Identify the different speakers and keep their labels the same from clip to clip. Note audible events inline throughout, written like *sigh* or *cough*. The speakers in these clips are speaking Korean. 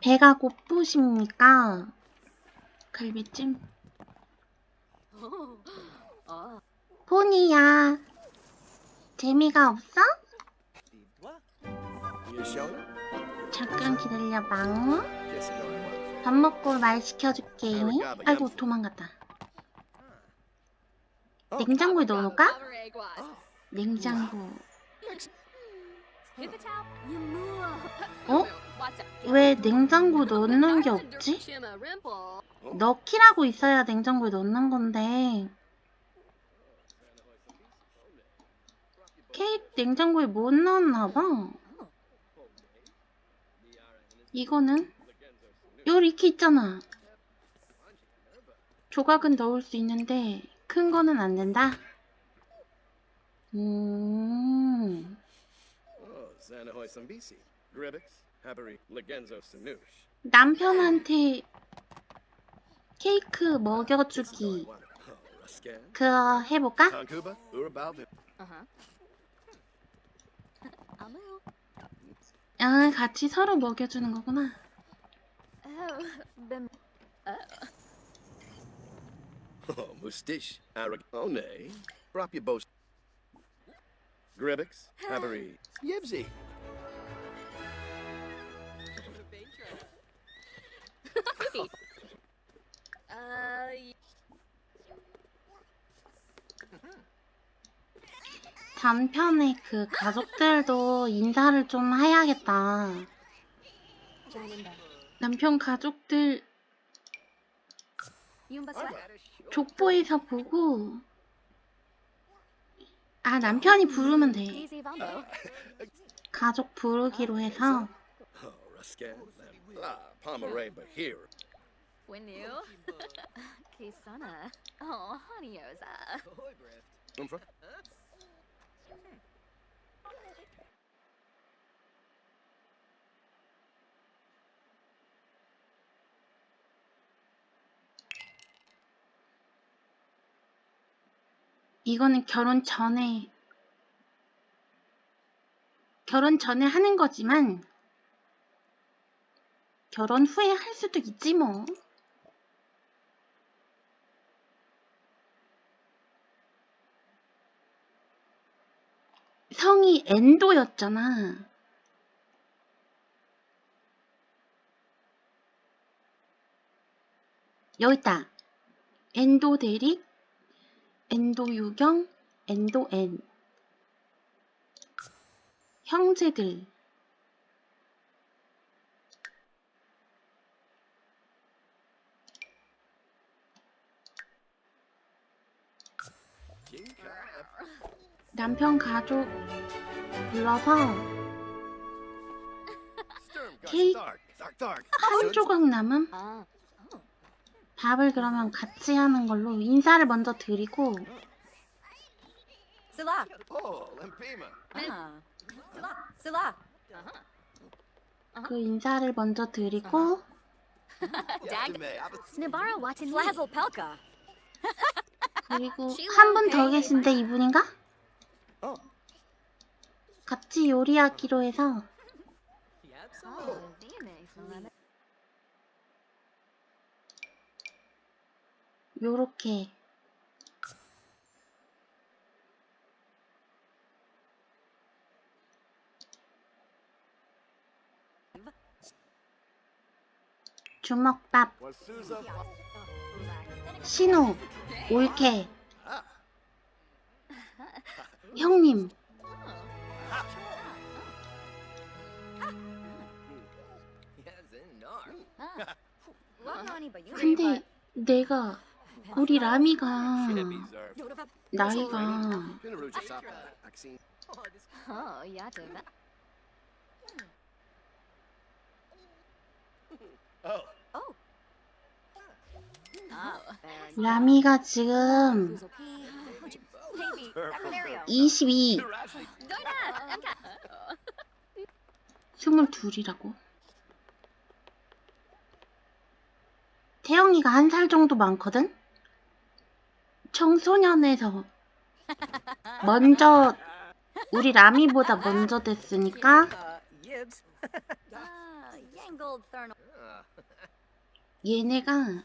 Speaker 1: 배가 고프십니까? 갈비찜?
Speaker 2: 어.
Speaker 1: 포니야. 재미가 없어? 잠깐 기다려봐. 밥 먹고 말 시켜줄게. 아이고 도망갔다. 냉장고에 넣어놓을까? 냉장고. 어? 왜 냉장고에 넣는 게 없지? 넣기라고 있어야 냉장고에 넣는 건데. 케이크 냉장고에 못 넣었나 봐. 이거는 요 이렇게 있잖아. 조각은 넣을 수 있는데 큰 거는 안 된다. 음.
Speaker 3: Oh.
Speaker 1: 남편한테 케이크 먹여주기
Speaker 3: Oh.
Speaker 1: 그거 해볼까?
Speaker 2: Uh-huh.
Speaker 1: 아 같이 서로 먹여주는 거구나.
Speaker 2: Oh, been.
Speaker 3: Oh, Mustish, Arag, One, Brapia Bos. Gribix, Habari, Yibsy. *laughs*
Speaker 2: Uh,
Speaker 1: 남편의 그 가족들도 인사를 좀 해야겠다. 남편 가족들 족보에서 보고 아 남편이 부르면 돼. 가족 부르기로 해서 *laughs* 이거는 결혼 전에 결혼 전에 하는 거지만 결혼 후에 할 수도 있지 뭐. 성이 엔도였잖아. 여기 있다. 엔도 대릭, 엔도 유경, 엔도 엔. 형제들. 남편 가족 불러서
Speaker 3: Dark.
Speaker 1: 한 조각 남음
Speaker 2: Ah.
Speaker 1: 밥을 그러면 같이 하는 걸로 인사를 먼저 드리고
Speaker 2: Sila.
Speaker 3: Oh, Lempima.
Speaker 2: Ah. Sila. Sila.
Speaker 1: 그 인사를 먼저 드리고
Speaker 2: Dag. Snibara Watan Flazzle Pelka.
Speaker 1: 그리고 한 분 더 계신데 이분인가?
Speaker 3: Oh,
Speaker 1: 같이 요리하기로 해서
Speaker 2: Oh,
Speaker 1: 요렇게. 주먹밥. 신호. 올케. 형님. 근데 내가 우리 라미가 나이가.
Speaker 2: Oh.
Speaker 3: Oh,
Speaker 2: Oh.
Speaker 1: 라미가 지금
Speaker 2: Maybe. Secretarial.
Speaker 1: 22
Speaker 3: Rashi.
Speaker 2: Doina. Emka.
Speaker 1: 22이라고 태영이가 한 살 정도 많거든? 청소년에서 먼저 우리 라미보다 먼저 됐으니까
Speaker 4: Uh.
Speaker 2: Ah.
Speaker 1: 얘네가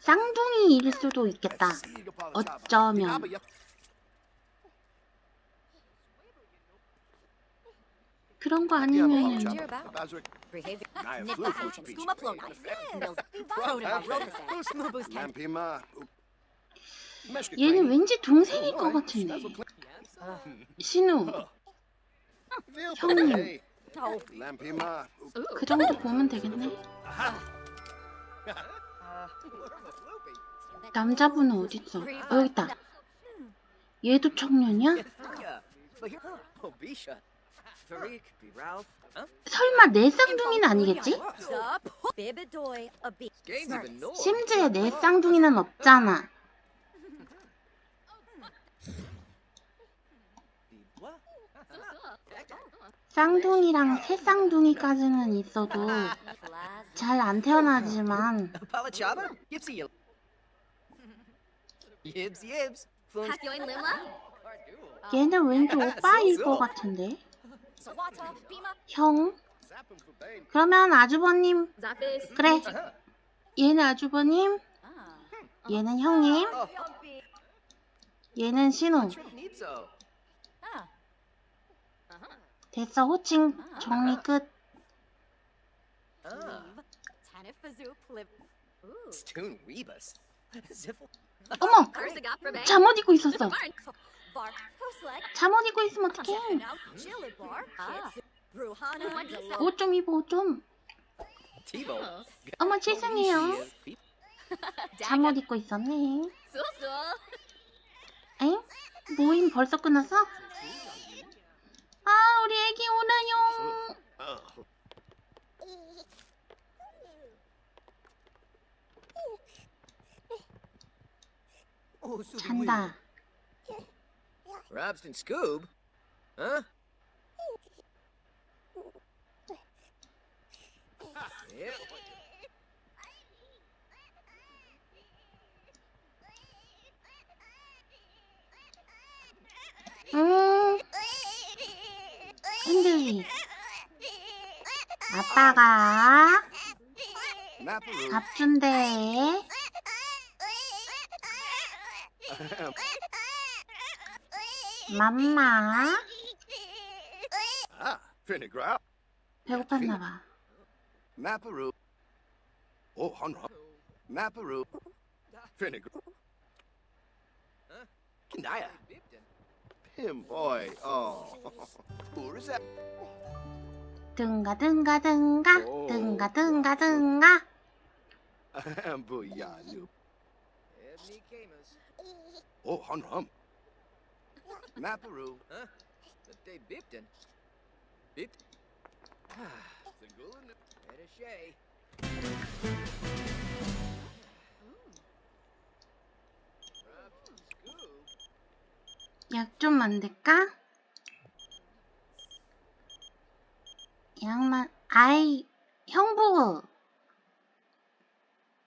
Speaker 1: 쌍둥이일 수도 있겠다. 어쩌면. 그런 거 아니면 얘는 왠지 동생일 것 같은데. 신우, 형님.
Speaker 2: Oh.
Speaker 1: 그 정도 보면 되겠네. 남자분은 어딨어? 어, 여기 있다. 얘도 청년이야?
Speaker 4: Oh?
Speaker 1: 설마 내 쌍둥이는 아니겠지? 심지어 내 쌍둥이는 없잖아. 쌍둥이랑 새 쌍둥이까지는 있어도. 잘 안 태어나지만
Speaker 4: Palachaba? Yipsy. Yibs, yibs.
Speaker 1: 얘는 왠지 오빠일 것 같은데. 형? 그러면 아주버님. 그래
Speaker 4: Uh-huh.
Speaker 1: 얘는 아주버님
Speaker 2: Ah.
Speaker 1: 얘는 형님
Speaker 4: Oh,
Speaker 1: 얘는 신우.
Speaker 2: Ah. Uh-huh.
Speaker 1: 됐어 호칭 정리 끝
Speaker 4: Ah.
Speaker 1: 어머. 잠옷 입고 있었어. 잠옷 입고 있으면 어떡해.
Speaker 2: Ah.
Speaker 1: 옷좀 입어 옷좀
Speaker 4: Tivo.
Speaker 1: 어머 죄송해요 잠옷 입고 있었네. 엥? 모임 벌써 끝났어? 아 우리 애기 오나요
Speaker 3: Oh.
Speaker 4: Oh,
Speaker 1: 잔다
Speaker 4: Scoob? Huh? Yep.
Speaker 1: 음 아빠가 준대 맘마
Speaker 3: Ah.
Speaker 1: 배고팠나봐.
Speaker 3: Oh. Naya. Him boy. Oh. Who is that?
Speaker 1: 등 him, boy. Oh, poor Zach.
Speaker 3: Tunga,
Speaker 1: tunga, tunga, Oh. tunga, tunga, tunga.
Speaker 3: Booyaloo.
Speaker 4: Ebony
Speaker 3: Oh, hum, hum. Naparu.
Speaker 4: Huh? That they bipped in. Bipped? Ah, Zangulin. Era
Speaker 1: 약 좀 만들까? 약만 아이 형부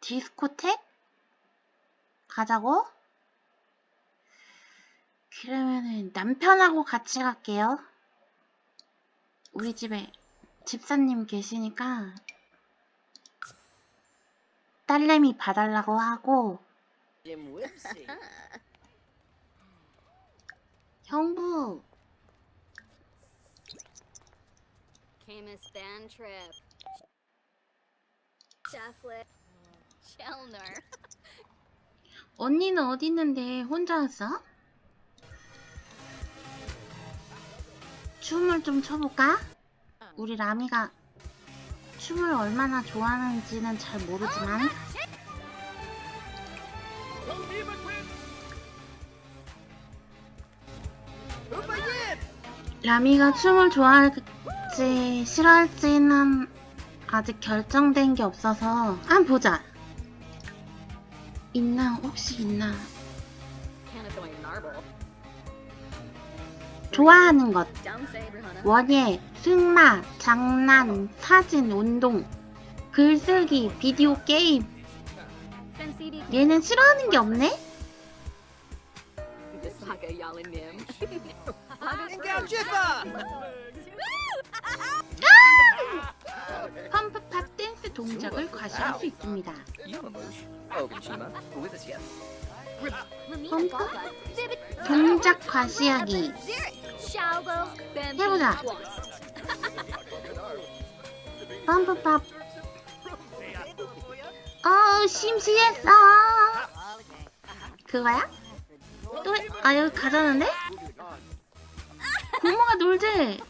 Speaker 1: 디스코텍 가자고? 그러면은 남편하고 같이 갈게요. 우리 집에 집사님 계시니까 딸내미 봐달라고 하고. *laughs* 형부
Speaker 2: Camus band trip. Shaflet. Chelner. *laughs*
Speaker 1: 언니는 어디 있는데 혼자 왔어? 춤을 좀 춰볼까? 우리 라미가 춤을 얼마나 좋아하는지는 잘 모르지만 라미가 춤을 좋아할지 싫어할지는 아직 결정된 게 없어서 한번 보자. 있나 혹시 있나? 좋아하는 것. 원예, 승마, 장난, 사진, 운동, 글쓰기, 비디오 게임. 얘는 싫어하는 게 없네? *laughs* *laughs*
Speaker 2: Visaka
Speaker 1: 펌프팝 댄스 동작을 과시할 수 있습니다. 펌프 동작 과시하기 해보자. 펌프팝 어 심시했어 그거야? 또 아 여기 가자는데? 고모가 놀지?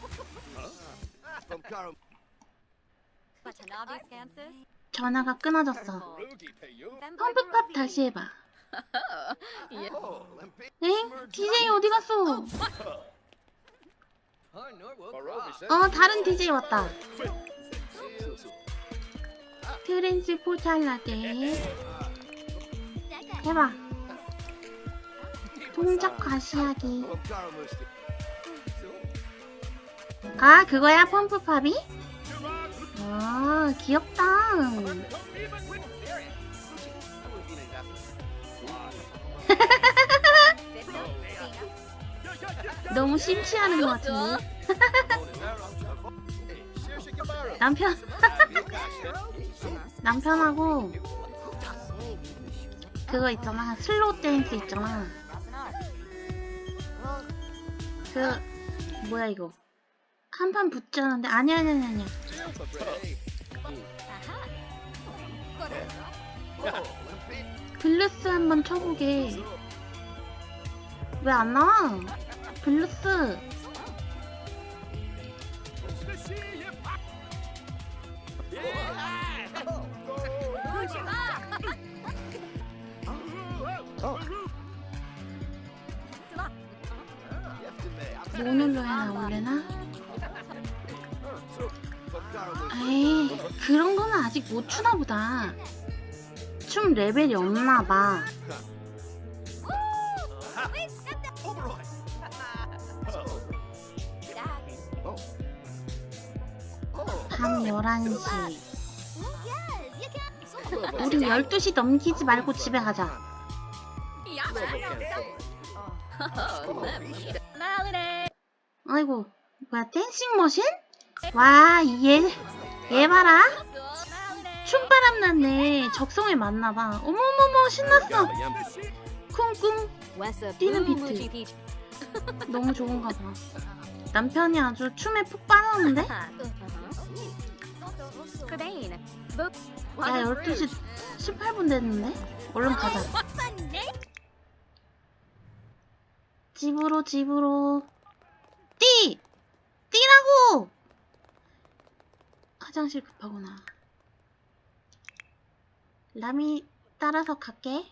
Speaker 1: 전화가 끊어졌어. 펌프팝 다시 해봐. *laughs* 엥? DJ 어디 갔어? 어 다른 DJ 왔다. 트랜스 포탈라게. 해봐. 동작 과시하기 아 그거야 펌프팝이? 아 귀엽다. *laughs* 너무 심취하는 것 같은데. *laughs* 남편 *laughs* 남편하고 그거 있잖아. 슬로우 댄스 있잖아. 그 뭐야 이거 한 판 붙자는데 아니야 아니야 아니야 아니야 블루스 한 번 쳐보게. 왜 안 나와? 블루스. 뭐 눌러야 나올래나? 에이 그런 거는 아직 못 추나 보다. 춤 레벨이 없나 봐. 밤 11시. 우리 12시 넘기지 말고 집에 가자. 아이고 뭐야 댄싱 머신? 와얘얘 얘 봐라. 춤바람 났네. 적성에 맞나봐. 어머머머 신났어. 쿵쿵. 뛰는 비트. 너무 좋은가 봐. 남편이 아주 춤에 푹 빠졌는데? 야 12시 18분 됐는데? 얼른 가자. 집으로 집으로. 뛰! 뛰라고! 화장실 급하구나. 라미 따라서 갈게